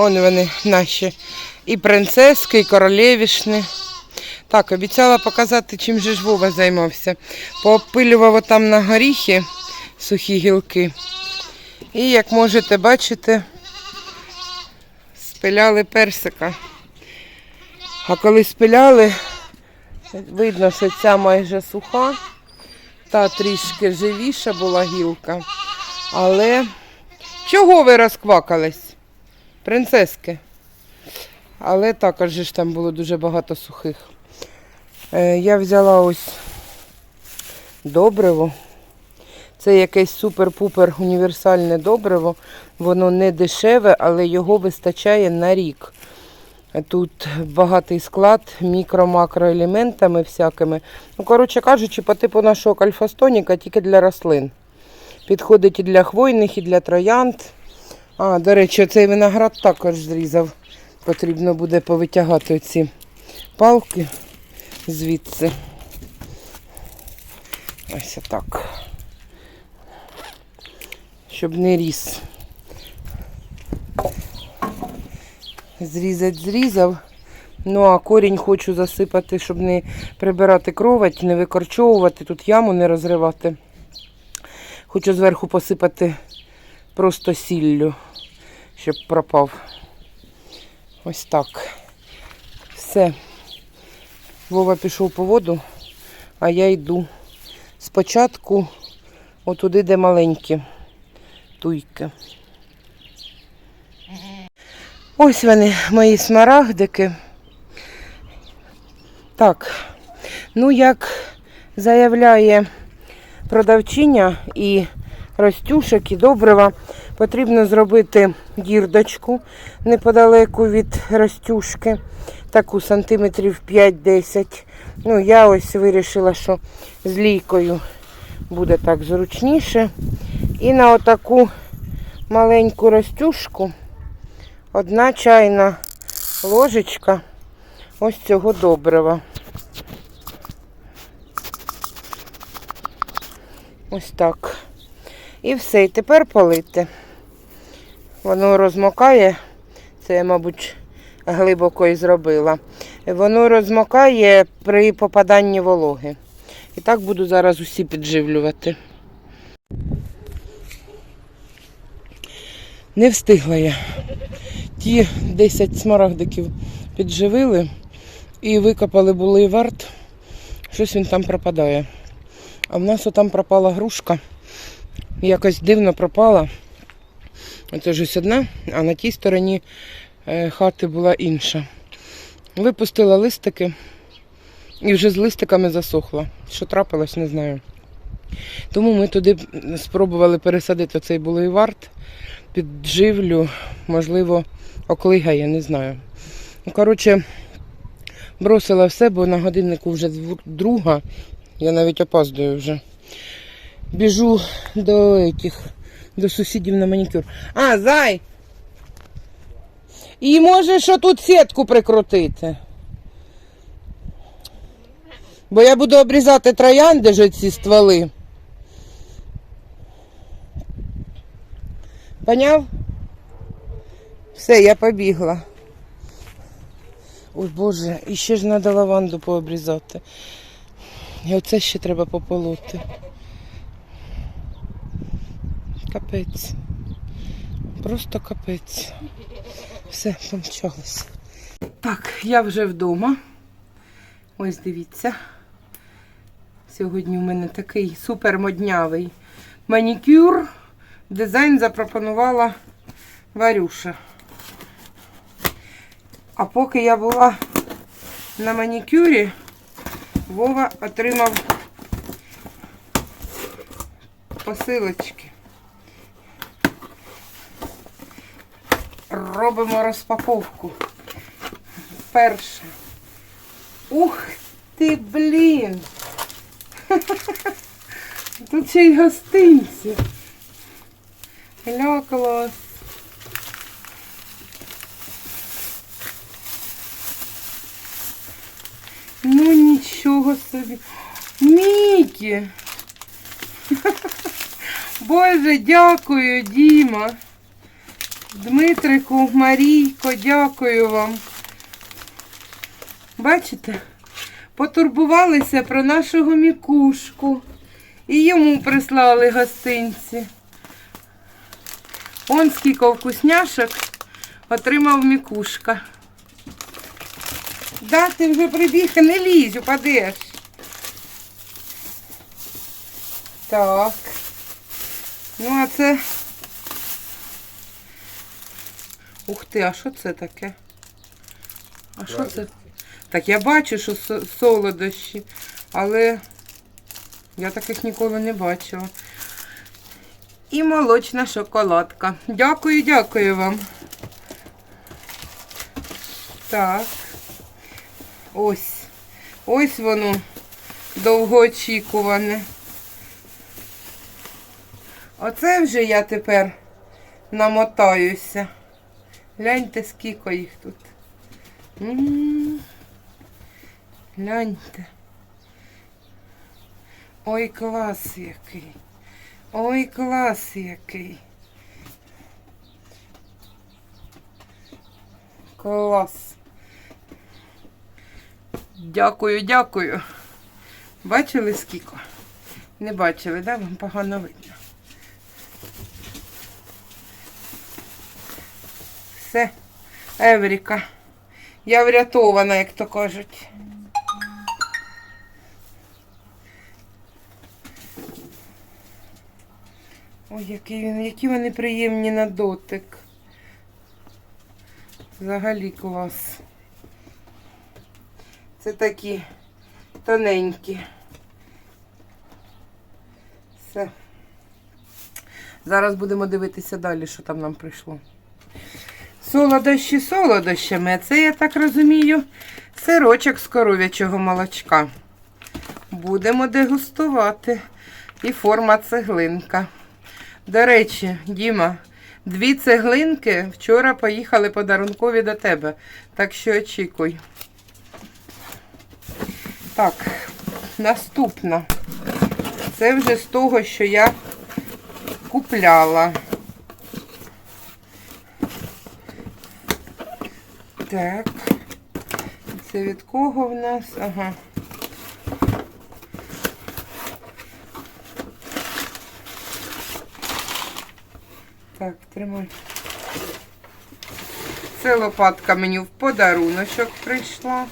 Он вони наші. І принцески, і королевішни. Так, обіцяла показати, чим же ж Вова займався. Поопилював там на горіхи сухі гілки. І, як можете бачити, спиляли персика. А коли спиляли, видно, що ця майже суха, та трішки живіша була гілка. Але чого ви розквакались? Принцески. Але також ж там було дуже багато сухих. Е, я взяла ось добриво. Це якесь супер-пупер універсальне добриво. Воно не дешеве, але його вистачає на рік. Тут багатий склад мікро-макроелементами всякими. Ну, коротше кажучи, по типу нашого кальфастоніка тільки для рослин. Підходить і для хвойних, і для троянд. А, до речі, цей виноград також зрізав. Потрібно буде повитягати ці палки звідси. Ось так. Щоб не ріс. Зрізать зрізав. Ну, а корінь хочу засипати, щоб не прибирати кровать, не викорчовувати, тут яму не розривати. Хочу зверху посипати просто сіллю, щоб пропав. Ось так. Все. Вова пішов по воду, а я йду спочатку отуди, де маленькі туйки. Ось вони, мої смарагдики. Так, ну як заявляє продавчиня і Ростюшек, і добрива, потрібно зробити дірдочку неподалеку від Ростюшки, таку сантиметрів 5-10. Ну, я ось вирішила, що з лійкою буде так зручніше. І на отаку маленьку Ростюшку одна чайна ложечка ось цього добрива. Ось так. І все. І тепер полити. Воно розмокає. Це я, мабуть, глибоко і зробила. Воно розмокає при попаданні вологи. І так буду зараз усі підживлювати. Не встигла я. Ті 10 смарагдиків підживили і викопали були варт. Щось він там пропадає. А в нас отам пропала грушка. Якось дивно пропала. Це ж ось одна, а на тій стороні е, хати була інша. Випустила листики і вже з листиками засохла. Що трапилось, не знаю. Тому ми туди спробували пересадити цей булейвард, підживлю, можливо, оклигає, не знаю. Ну, коротше, бросила все, бо на годиннику вже друга, я навіть опаздую вже. Біжу до этих, до сусідів на манікюр. А, зай! І може, що тут сітку прикрутити. Бо я буду обрізати троянди ж ці стволи. Поняв? Все, я побігла. Ой Боже, і ще ж треба лаванду пообрізати. І оце ще треба пополоти. Капець. Просто капець. Все, помчалося. Так, я вже вдома. Ось дивіться. Сьогодні у мене такий супермоднявий манікюр. Дизайн запропонувала Варюша. А поки я була на манікюрі, Вова отримав посилочки. Робимо розпаковку. Перше. Ух ти, блін! Тут ще й гостинці. Лякалась. Ну нічого собі. Мікі! Боже, дякую, Діма. Дмитрику, Марійко, дякую вам. Бачите? Потурбувалися про нашого мікушку. І йому прислали гостинці. Он скільки вкусняшок отримав мікушка. Да, ти вже прибіг, не лізь, упадеш. Так. Ну, а це. Ух ти, а що це таке? А що це? Так я бачу, що солодощі, але я таких ніколи не бачила. І молочна шоколадка. Дякую, дякую вам. Так. Ось. Ось воно довгоочікуване. Оце вже я тепер намотаюся. Гляньте, скільки їх тут. Гляньте. Ой, клас який. Ой, клас який. Клас. Дякую, дякую. Бачили скільки? Не бачили, да? Вам погано видно. Все, Евріка. Я врятована, як то кажуть. Ой, який він, які вони приємні на дотик. Взагалі клас. Це такі тоненькі. Все. Зараз будемо дивитися далі, що там нам прийшло. Солодощі солодощами. Це, я так розумію, сирочок з коров'ячого молочка. Будемо дегустувати. І форма цеглинка. До речі, Діма, дві цеглинки вчора поїхали подарункові до тебе. Так що очікуй. Так, наступна. Це вже з того, що я купляла. Так. Це від кого в нас? Ага. Так, тримай. Це лопатка мені в подаруночок прийшла.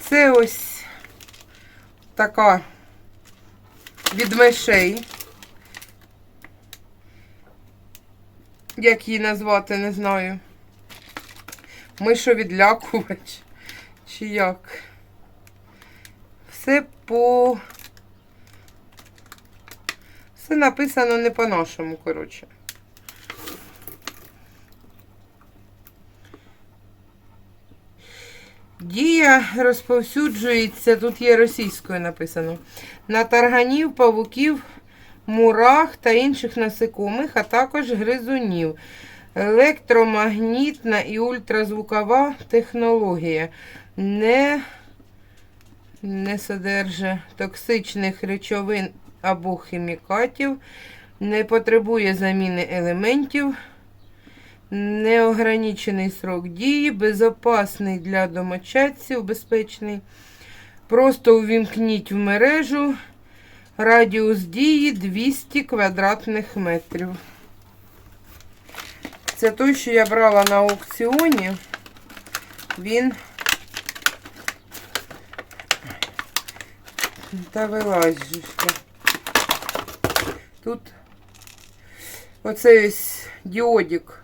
Це ось така від мишей. Як її назвати, не знаю. Мишовідлякувач. Чи як? Все по. Все написано не по-нашому, коротше. Дія розповсюджується, тут є російською написано, на тарганів, павуків, мурах та інших насекомих, а також гризунів. Електромагнітна і ультразвукова технологія не, не содержить токсичних речовин або хімікатів, не потребує заміни елементів, неограничений срок дії, безопасний для домочадців, безпечний. Просто увімкніть в мережу. Радіус дії 200 квадратних метрів. Це той, що я брала на аукціоні. Він та ти. Тут оцей ось діодик.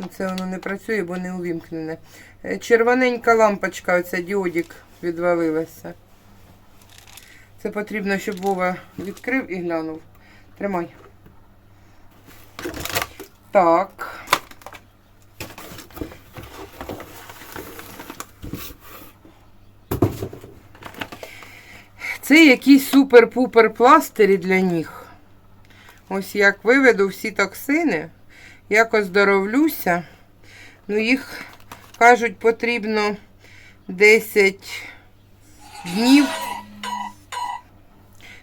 Ну, Це воно не працює, бо не увімкнене. Е, Червоненька лампочка, оця діодик відвалилася. Це потрібно, щоб Вова відкрив і глянув. Тримай. Так. Це якісь супер-пупер пластирі для ніг. Ось як виведу всі токсини, як оздоровлюся, Ну, їх, кажуть, потрібно 10 днів.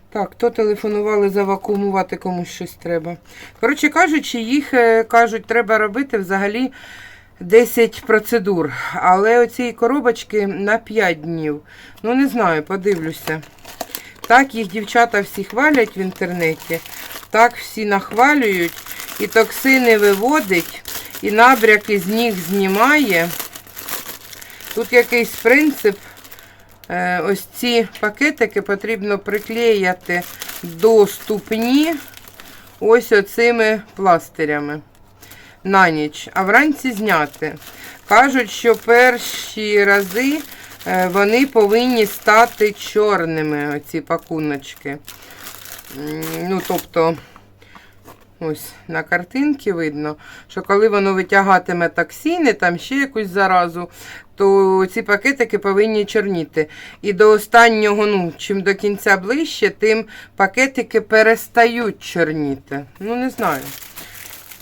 Так, то телефонували завакуумувати комусь щось треба. Коротше кажучи, їх е, кажуть, треба робити взагалі 10 процедур. Але оці коробочки на 5 днів. Ну, не знаю, подивлюся. Так їх дівчата всі хвалять в інтернеті, так всі нахвалюють, і токсини виводить, і набряки з них знімає. Тут якийсь принцип. Е, Ось ці пакетики потрібно приклеяти до ступні ось оцими пластирями на ніч, а вранці зняти. Кажуть, що перші рази вони повинні стати чорними, оці пакуночки. Ну, тобто, ось на картинці видно, що коли воно витягатиме токсини, там ще якусь заразу, то ці пакетики повинні чорніти. І до останнього, ну, чим до кінця ближче, тим пакетики перестають чорніти. Ну, не знаю.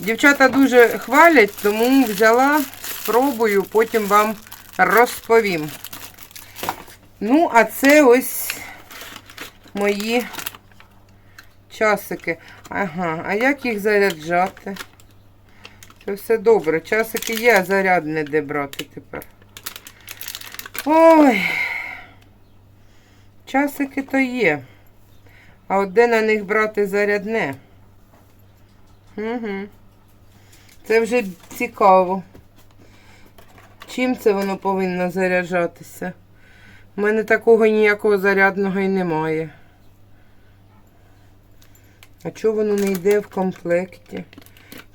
Дівчата дуже хвалять, тому взяла, спробую, потім вам розповім. Ну, а це ось мої часики. Ага, а як їх заряджати? Це все добре. Часики є, а заряд не де брати тепер. Ой. Часики то є. А от де на них брати зарядне? Угу. Це вже цікаво. Чим це воно повинно заряджатися? У мене такого ніякого зарядного і немає. А чого воно не йде в комплекті?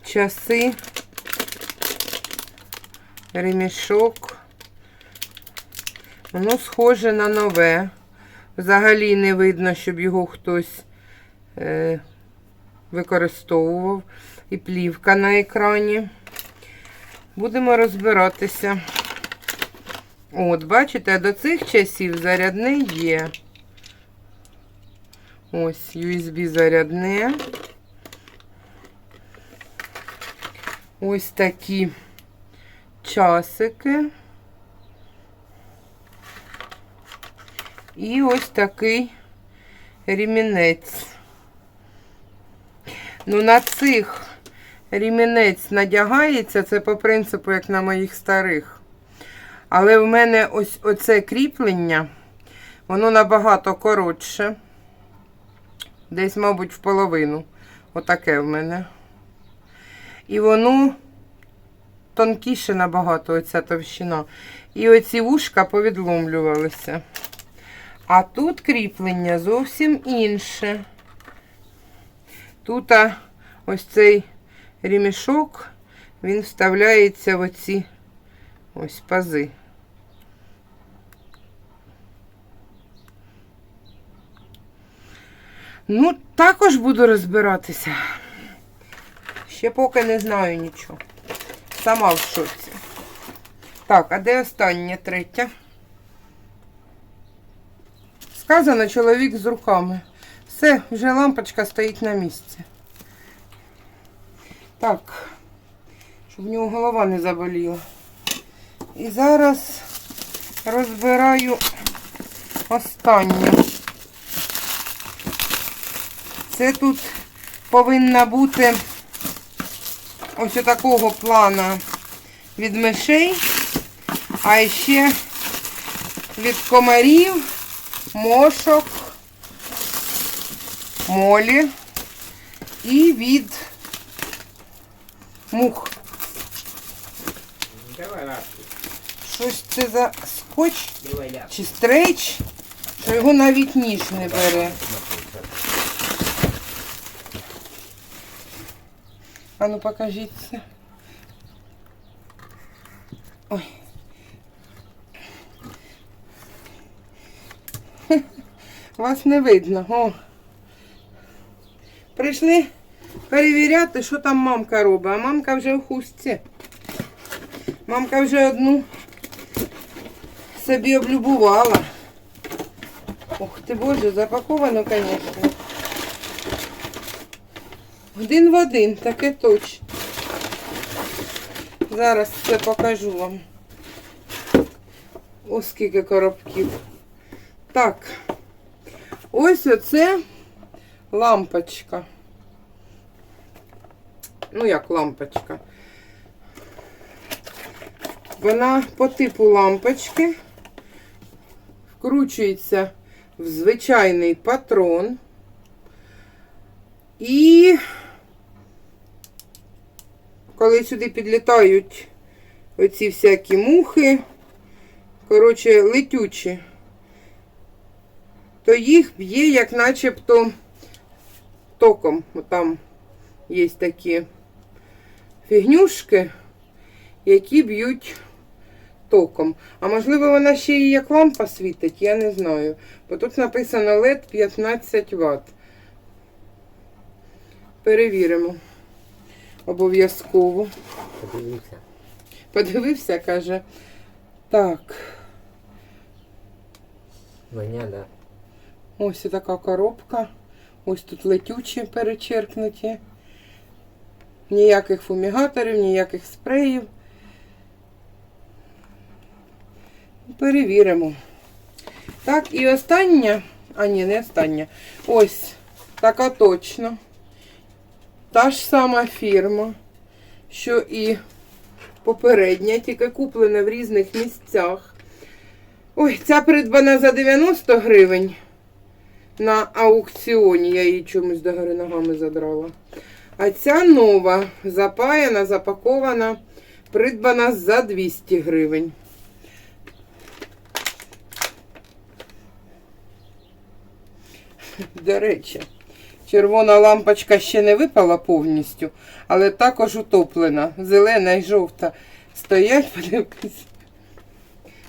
Часи, ремішок. Воно схоже на нове. Взагалі не видно, щоб його хтось е, використовував. І плівка на екрані. Будемо розбиратися. От, бачите, до цих часів зарядне є. Ось, USB зарядне. Ось такі часики. І ось такий ремінець. Ну, на цих ремінець надягається, це по принципу, як на моїх старих. Але в мене ось оце кріплення, воно набагато коротше. Десь, мабуть, в половину. Отаке в мене. І воно тонкіше набагато, оця товщина. І оці вушка повідломлювалися. А тут кріплення зовсім інше. Тут а, ось цей ремішок, він вставляється в оці ось пази. Ну, також буду розбиратися. Ще поки не знаю нічого. Сама в шоці. Так, а де остання третя? Сказано чоловік з руками. Все, вже лампочка стоїть на місці. Так, щоб в нього голова не заболіла. І зараз розбираю останню. Це тут повинна бути ось такого плана від мишей, а ще від комарів, мошок, молі і від мух. Щось це за скотч чи стрейч, що його навіть ніж не бере. А ну покажіться. Ой. Вас не видно. О. Прийшли перевіряти, що там мамка робить. А мамка вже в хустці. Мамка вже одну собі облюбувала. Ух ти боже, запаковано, звісно. Один в один, таке точно. Зараз все покажу вам. Ось скільки коробків. Так. Ось оце лампочка. Ну, як лампочка. Вона по типу лампочки вкручується в звичайний патрон. І коли сюди підлітають оці всякі мухи, коротше, летючі, то їх б'є, як начебто током. Там є такі фігнюшки, які б'ють током. А можливо, вона ще і як лампа світить, я не знаю. Бо тут написано LED 15 Вт. Перевіримо. Обов'язково. Подивимося. Подивився, каже. Так, Воня, да. ось така коробка. Ось тут летючі перечеркнуті. Ніяких фумігаторів, ніяких спреїв. Перевіримо. Так, і остання, а ні, не остання. Ось така точно. Та ж сама фірма, що і попередня, тільки куплена в різних місцях. Ой, ця придбана за 90 гривень на аукціоні. Я її чомусь до гори ногами задрала. А ця нова, запаяна, запакована, придбана за 200 гривень. До речі, червона лампочка ще не випала повністю, але також утоплена. Зелена і жовта стоять, подивись.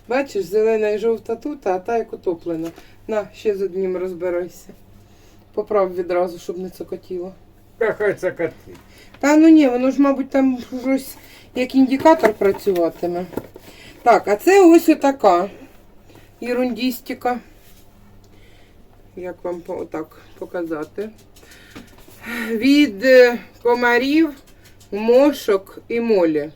Бачиш, зелена і жовта тут, а та як утоплена. На, ще з одним розбирайся. Поправ відразу, щоб не цокотіло. Хай це коти. Та ну ні, воно ж, мабуть, там щось як індикатор працюватиме. Так, а це ось отака ерундістика. Як вам отак показати? Від е, комарів, мошок і молі.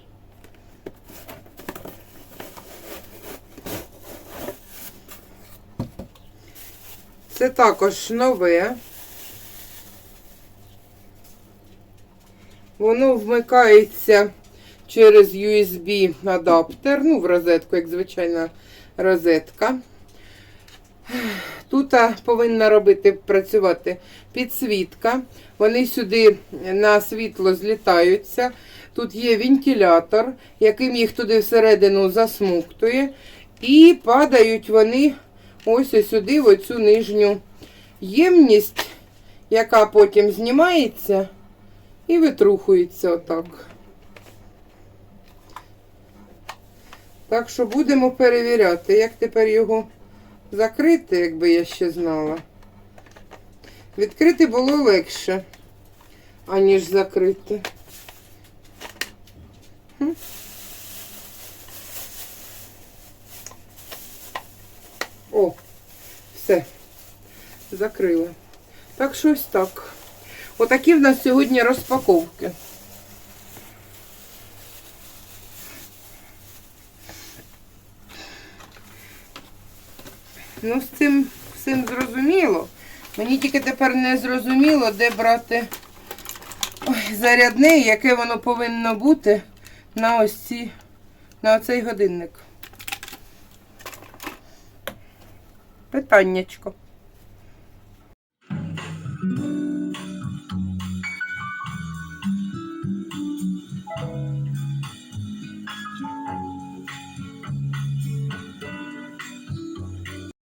Це також нове. Воно вмикається через USB адаптер, ну, в розетку, як звичайна розетка. Тут повинна робити працювати підсвітка. Вони сюди на світло злітаються. Тут є вентилятор, яким їх туди всередину засмуктує. І падають вони ось сюди, в оцю нижню ємність, яка потім знімається і витрухується отак. Так що будемо перевіряти, як тепер його закрити, якби я ще знала. Відкрити було легше, аніж закрити. О, все. Закрила. Так що ось так. Отакі в нас сьогодні розпаковки. Ну, з цим всім зрозуміло. Мені тільки тепер не зрозуміло, де брати ой, зарядне, яке воно повинно бути на ось ці, на оцей годинник. Питаннячко.